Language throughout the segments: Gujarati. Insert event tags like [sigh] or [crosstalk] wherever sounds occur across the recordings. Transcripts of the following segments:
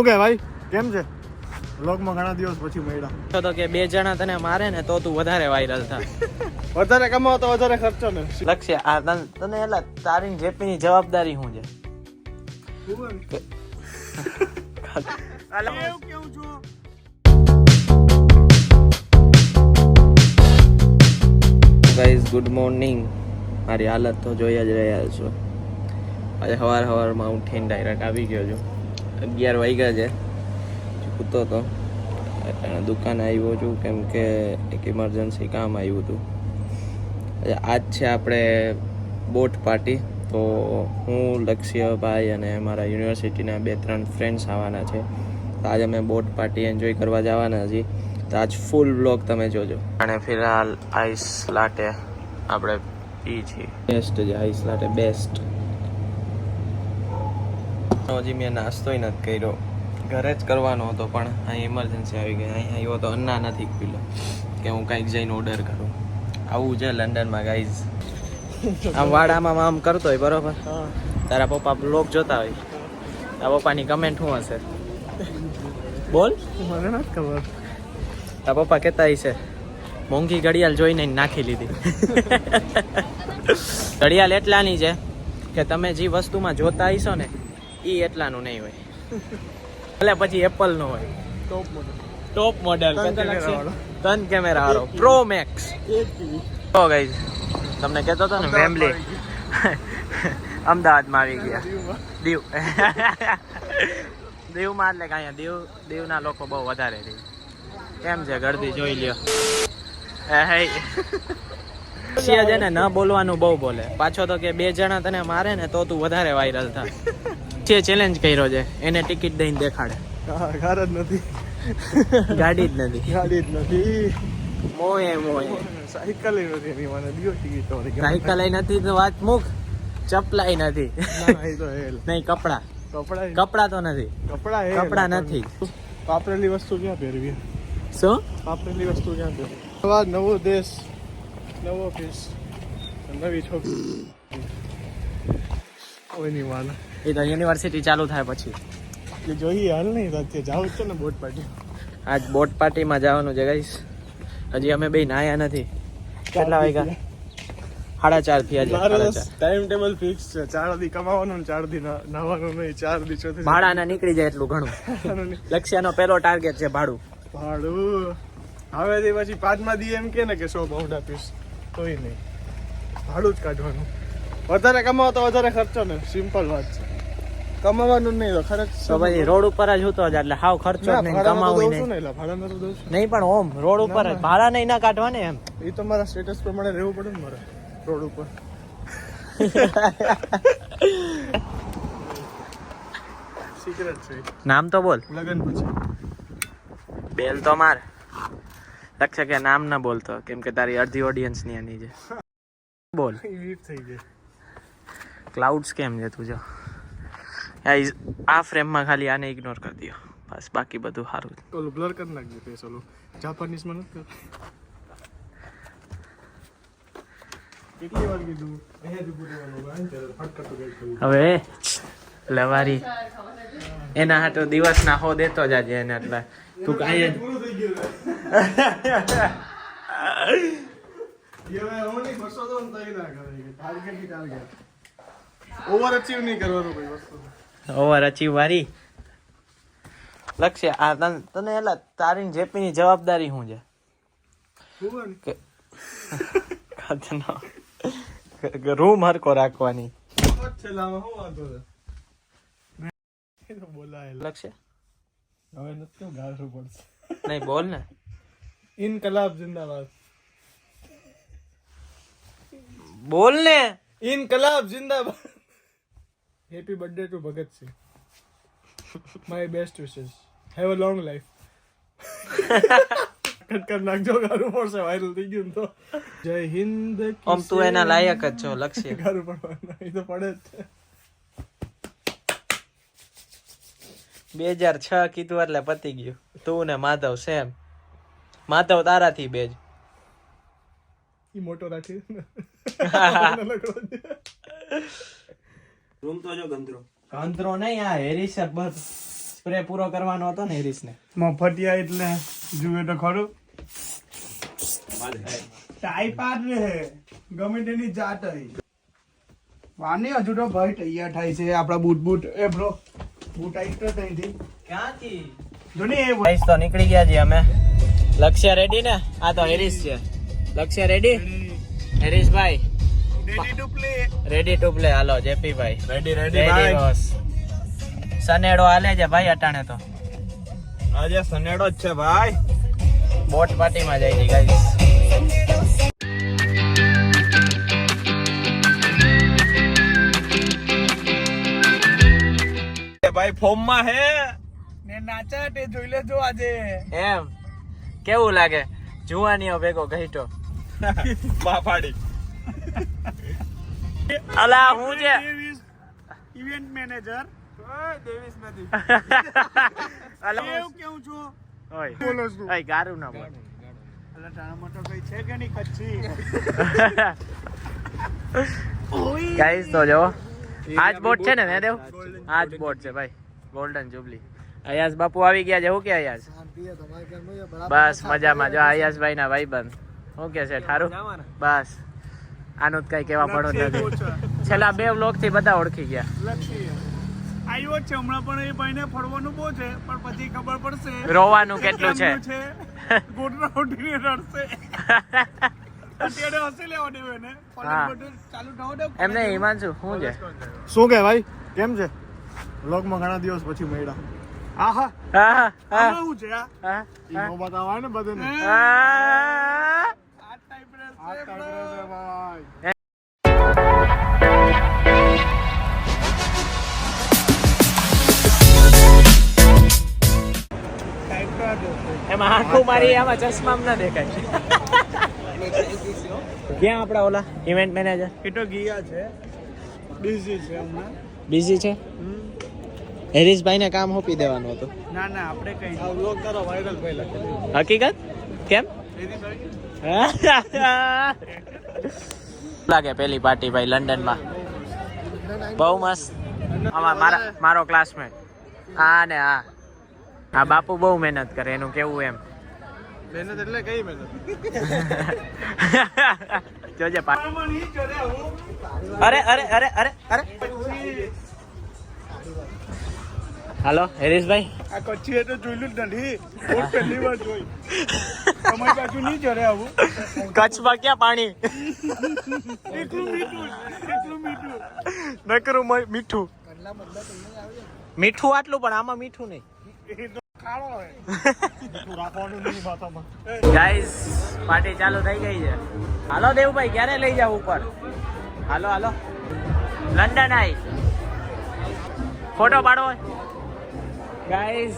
શું કે ભાઈ કેમ છે? વ્લોગમાં ઘણા દિવસ પછી મળ્યા. તો તો કે બે જણા તને મારે ને તો તું વધારે વાયરલ થાય વધારે કમાવો તો વધારે ખર્ચો ને. લક્ષ્ય આ તન- એલા તારી જેપીની જવાબદારી શું છે? [laughs] કેવું છું? ગાઈઝ ગુડ મોર્નિંગ મારી હાલત તો જોઈ જ રહ્યા છો. આજે સવાર સવારમાં હું ઠીન ડાયરેક્ટ આવી ગયો છું. અગિયાર વાગ્યા છે. સૂતો તો એટલે દુકાને આવ્યો છું કેમ કે એક ઇમરજન્સી કામ આવ્યું હતું. આજ છે આપણે બોટ પાર્ટી તો હું, લક્ષ્યભાઈ અને મારા યુનિવર્સિટીના બે ત્રણ ફ્રેન્ડ્સ આવવાના છે. તો આજે અમે બોટ પાર્ટી એન્જોય કરવા જવાના છીએ. તો આજ ફૂલ બ્લોગ તમે જોજો. અને ફિલહાલ આઈસ લાટે આપણે પી છીએ. બેસ્ટ છે આઈસ લાટે બેસ્ટ હજી મેં નાસ્તોય નથી કર્યો. ઘરે જ કરવાનો હતો પણ અહીં ઇમરજન્સી આવી ગઈ. અહીં આવ્યો તો અન્ના નથી પીલો કે હું કંઈક જઈને ઓર્ડર કરું. આવું છે લંડનમાં ગાઈઝ આમ વાડામાં આમ કરતો હોય બરોબર? હા. તારા પપ્પા બ્લોગ જોતા હોય. તારા પપ્પાની કમેન્ટ શું હશે? બોલ. મને નથી ખબર. તારા પપ્પા કહેતા હશે મોંઘી ઘડિયાળ જોઈને નાખી લીધી. [laughs] ઘડિયાળ એટલાની છે કે તમે જે વસ્તુમાં જોતા હશો ને એ એટલાનું નહીં હોય. એટલે પછી એપલ નો હોય. Top model top model camera વાળો. પ્રો મેક્સ તો ગાઈઝ તમને કહેતો હતો ને વેમ્બલી અમદાવાદમાં આવી ગયા. દીવ [laughs] દીવમાં એટલે કે અહીંયા દીવ દીવના લોકો બહુ વધારે છે. કેમ છે ગળદી જોઈ લ્યો. હે. [laughs] છે ને ન બોલવાનું બહુ બોલે. પાછો તો કે બે જણા તને મારે ને તો તું વધારે વાયરલ થાય જે ચેલેન્જ કર્યો છે એને ટિકિટ દઈને દેખાડે. ઘર જ નથી. ગાડી જ નથી. ગાડી જ નથી. મોએ મોએ. સાયકલ નથી એની મને દિયો ટિકિટ સાયકલ નથી તો વાત મુખ ચપલાય નથી. નહીં કપડા. કપડા કપડા તો નથી. કપડા કપડાં નથી. વાપરેલી વસ્તુ ક્યાં પહેરવી? શું? વાપરેલી વસ્તુ ક્યાં પહેરવી? નવા નવો દેશ નવો ફેસ નવી છોકરી. કોઈ નહીં વાલ એ તો યુનિવર્સિટી ચાલુ થાય પછી. જોઈએ હાલ નહીં અત્યારે જાવ છે ને બોટ પાર્ટી આજ બોટ પાર્ટીમાં જવાનું છે ગાઈસ હજી અમે બે નાયા નથી. કેટલા વાગ્યા? સાડા ચારથી આજે ટાઈમ ટેબલ ફિક્સ છે. ચાર દી કમાવાનું ચાર દી નાવાનું નહીં ચાર દી ચોથી ભાડાના નીકળી જાય એટલું ઘણું. લક્ષ્યનો પહેલો ટાર્ગેટ છે ભાડું. ભાડું? હવેથી પછી પાંચમા દી એમ કે ને કે સો બાઉન્ડ આપીશ. કોઈ નહીં. ભાડું જ કાઢવાનું. વધારે કમાવો તો વધારે ખર્ચો ને. સિમ્પલ વાત છે. કમાવાનું નહીં તો ખર્ચ તો પછી રોડ ઉપર જ હતો એટલે હાવ ખર્ચો જ નહીં કમાવું નહીં. ભાડા ને તો દઉં નહીં પણ ઓમ રોડ ઉપર જ. ભાડા નહીં ના કાઢવા ને એમ. એ તો મારા સ્ટેટસ પ્રમાણે રહેવું પડે ને મારે રોડ ઉપર. સિક્રેટ છે નામ તો બોલ. લગન પછી. બેલ તો માર. લક્ષ કે નામ ના બોલતો કેમ કે તારી અડધી ઓડિયન્સની આની છે. બોલ. [laughs] થઈ ગઈ. ક્લાઉડ્સ કેમ છે તું જો? આ ફ્રેમમાં ખાલી આને ઇગ્નોર કરી દો બસ બાકી બધું સારું. ઓલું બ્લર કરી નાખજો ફેસ ઓલું. જાપાનીઝમાં નથી કરતા. ને. હવે લવારી એના હાટો દિવસના હો દેતો જાજે એને એટલે તું કાંઈ જ [laughs] ઓવર અચીવ નહીં કરવાનું કોઈ વસ્તુ. ઓવર અચીવ વારી લક્ષ્ય આ તન- તને એલા તારી જેપીની જવાબદારી શું છે? ને. રૂમ હરકો રાખવાની. લક્ષ્ય? હવે નથી ગાળવું પડશે? નહીં બોલ ને. ઇનકલાબ જિંદાબાદ. બોલ ને. ઇનકલાબ જિંદાબાદ. Happy birthday to Bhagat Singh my best wishes have a long life cut કર નાખજો ગારું પડશે વાયરલ થઈ ગયું તો. જય હિન્દ આમ તું એના લાયક જ છો લક્ષ્ય. ગારું પડવાનું એ તો પડે જ છે. બે હજાર છ કીધું એટલે પતી ગયું. તું ને માધવ સેમ માધવ તારાથી બેજ ઈ મોટો રાખી. [laughs] [laughs] અંતરો નહીં આ હેરિસ બસ સ્પ્રે પૂરો કરવાનો હતો ને હેરીસને. મફતિયા એટલે જુએ તો ખરું. ટાઈપાર રે. ગમે તેની જાત હોય વાની હજુ તો ભાઈ તૈયાર થાય છે આપણા બૂટ બૂટ. એ બ્રો બૂટ આવી તો ત્યાંથી. ક્યાંથી? જો ને એ ગાઈસ તો નીકળી ગયા છીએ અમે. લક્ષ્ય રેડી ને? આ તો હેરિસ છે. લક્ષ્ય ready હેરીસભાઈ ready to play ready to play hello JP ભાઈ. રેડી રેડી બોસ સનેડો હાલે છે ભાઈ અટાણે તો. આજે સનેડો જ છે ભાઈ. બોટ પાર્ટીમાં જાય છે ગાઈસ ભાઈ ફોર્મમાં હે? ને નાચા તે જોઈ લેજો આજે. એમ. કેવું લાગે? જુવાનીઓ ભેગો ઘઈટો [laughs] બાફાડી. અલા હું છે? Event manager. દેવીસ નથી. [laughs] અલા એવું કેવું છું? ઓય બોલો છું ઓય ગારું ના બોલ. અલા તારામાં મોટો કઈ છે કે નહીં કચ્છી? [laughs] ગાઈસ તો જો આજ બોટ છે ને ને દેવ? આજ બોટ છે ભાઈ. ગોલ્ડન જુબલી અયાસ બાપુ આવી ગયા છે હું કે અયાસ? બસ મજામાં. જો અયાસભાઈ ના ભાઈબંધ. શું કે છે ઠારું? બસ. આનું કઈ કેવા પડો નથી. છેલ્લા બે બ્લોકથી બધા ઓળખી ગયા. આવ્યો જ છે. હમણાં પણ એ ભાઈને ફરવાનું બહુ છે પણ પછી ખબર પડશે [laughs] રોવાનું કેટલું છે. [laughs] ગોટરા ઉઠીને રડશે. એમને હિમાંશુ શું છે? શું કે ભાઈ? કેમ છે? લોકમાં ઘણા દિવસ પછી મળ્યા. આહા. હા, હા, શું છે આ? બતાવાય ને બધાને. આ ટાઈપ એમાં આંખો મારી આમાં ચશ્મામાં ના દેખાય. ક્યાં આપણા ઓલા ઇવેન્ટ મેનેજર એ તો ગયા છે. બિઝી છે હમણાં. બિઝી છે? હેરીશભાઈ ને કામ હોપી દેવાનું હતું. ના ના આપણે કઈ વ્લોગ કરો વાયરલ ભાઈ લખેલું. હકીકત? કેમ? લાગે પેલી પાર્ટી ભાઈ લંડનમાં બહુ મસ્ત. આમાં મારા મારો ક્લાસમેટ હા ને હા. હા બાપુ બહુ મહેનત કરે એનું કેવું એમ. મહેનત એટલે કઈ મહેનત? જોજે અરે અરે અરે અરે અરે. હાલો હેરીશભાઈ. આ કચ્છી એ તો જોયેલું જ નથી બહુ પહેલી વાર જોઈ. તમારી બાજુ નહીં ચડે આવું. કચ્છમાં ક્યાં પાણી? એટલું મીઠું એટલું મીઠું. નકરું મીઠું. મીઠું આટલું પણ આમાં મીઠું નહીં. ગાઈસ પાર્ટી ચાલુ થઈ ગઈ છે. હાલો દેવભાઈ ક્યારે લઈ જાવ ઉપર? હાલો હાલો. લંડન આઈ ફોટો પાડવો ગાઈસ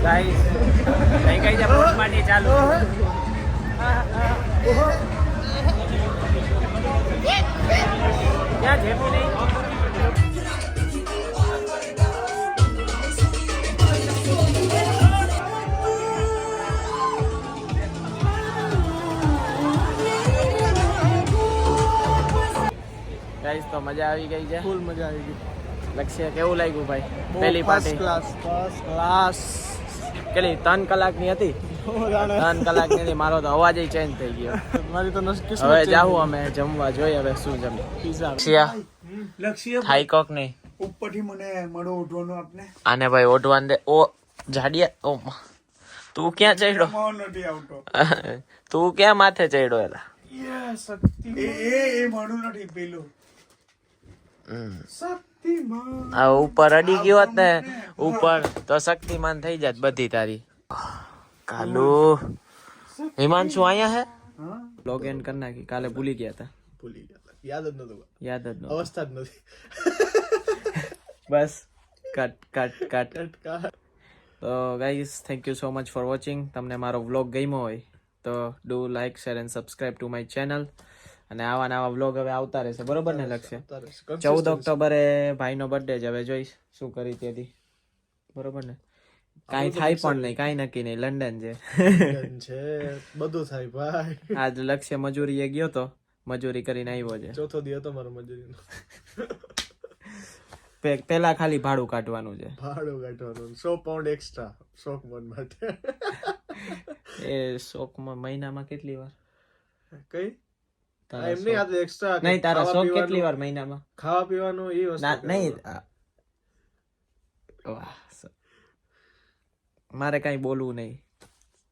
ગાઈસ થઈ ગઈ છે બોટ પાર્ટી ચાલુ ક્યાં જેપી નહીં ગાઈસ તો મજા આવી ગઈ છે ફૂલ મજા આવી ગઈ લક્ષ્ય કેવું લાગ્યું ભાઈ પહેલી પાર્ટી ક્લાસ ફર્સ્ટ ક્લાસ કેટલી ત્રણ કલાકની હતી ત્રણ કલાકની હતી મારો તો અવાજ ચેન્જ થઈ ગયો મારી તો નસ હવે જાવું અમે જમવા જોઈએ હવે શું જમી પિઝા લક્ષ્ય લક્ષ્ય થાઈ કોક નહીં ઉપરથી મને મળો ઓઢવાનો આપને આને ભાઈ ઓઢવાન દે ઓ જાડિયા ઓ તું ક્યાં ચડ્યો નથી આવતો તું ક્યાં માથે ચડ્યો એલા એ એ એ મળું નથી પેલું હમ. શક્તિમાન. આ ઉપર અડી ગયો હોત ને ઉપર તો શક્તિમાન થઈ જાત બધી તારી. કાલુ હિમાંશુ અહીંયા હે? હા લોગ એન્ડ કરી નાખી. કાલે ભૂલી ગયા હતા. ભૂલી ગયા યાદ જ નતું યાદ જ નહોતું. અવસ્થા જ નથી બસ કટ કટ કટ કા- તો guys thank you so much for watching તમને મારો વ્લોગ ગમ્યો હોય તો do like share and subscribe to my channel અને આવા નવા વ્લોગ હવે આવતા રહેશે. બરોબર ને લક્ષ્ય? ચૌદ ઓક્ટોબરે ભાઈનો બર્થડે જ હવે જોઈશ શું કરી તેથી બરોબર ને? કાંઈ થાય પણ નહીં કાંઈ નક્કી નહીં. લંડન છે. બધું થાય ભાઈ. [laughs] આજ લક્ષ્ય મજૂરીએ ગયો તો મજૂરી કરીને આવ્યો છે. ચોથો દિવસ હતો મારો મજૂરીનો. [laughs] પેલા ખાલી ભાડું કાઢવાનું છે. ભાડું કાઢવાનું. સો પાઉન્ડ એક્સ્ટ્રા શોખ મન માટે. [laughs] એ શોખમાં મહિનામાં કેટલી વાર? કઈ? તારા આ એક્સ્ટ્રા નહીં તારા શોખ કેટલી વાર મહિનામાં? ખાવા પીવાનું એ વસ્તુ નહીં મારે કઈ બોલવું નહીં.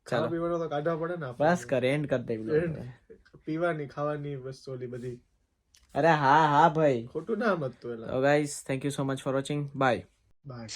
ખાવા પીવાનું તો કાઢવા પડે ને. બસ કર એન્ડ કર દે પીવાની ખાવાની વસ્તુ ઓલી બધી. અરે હા હા ભાઈ. ખોટું ના મત તો guys thank you so much for watching bye bye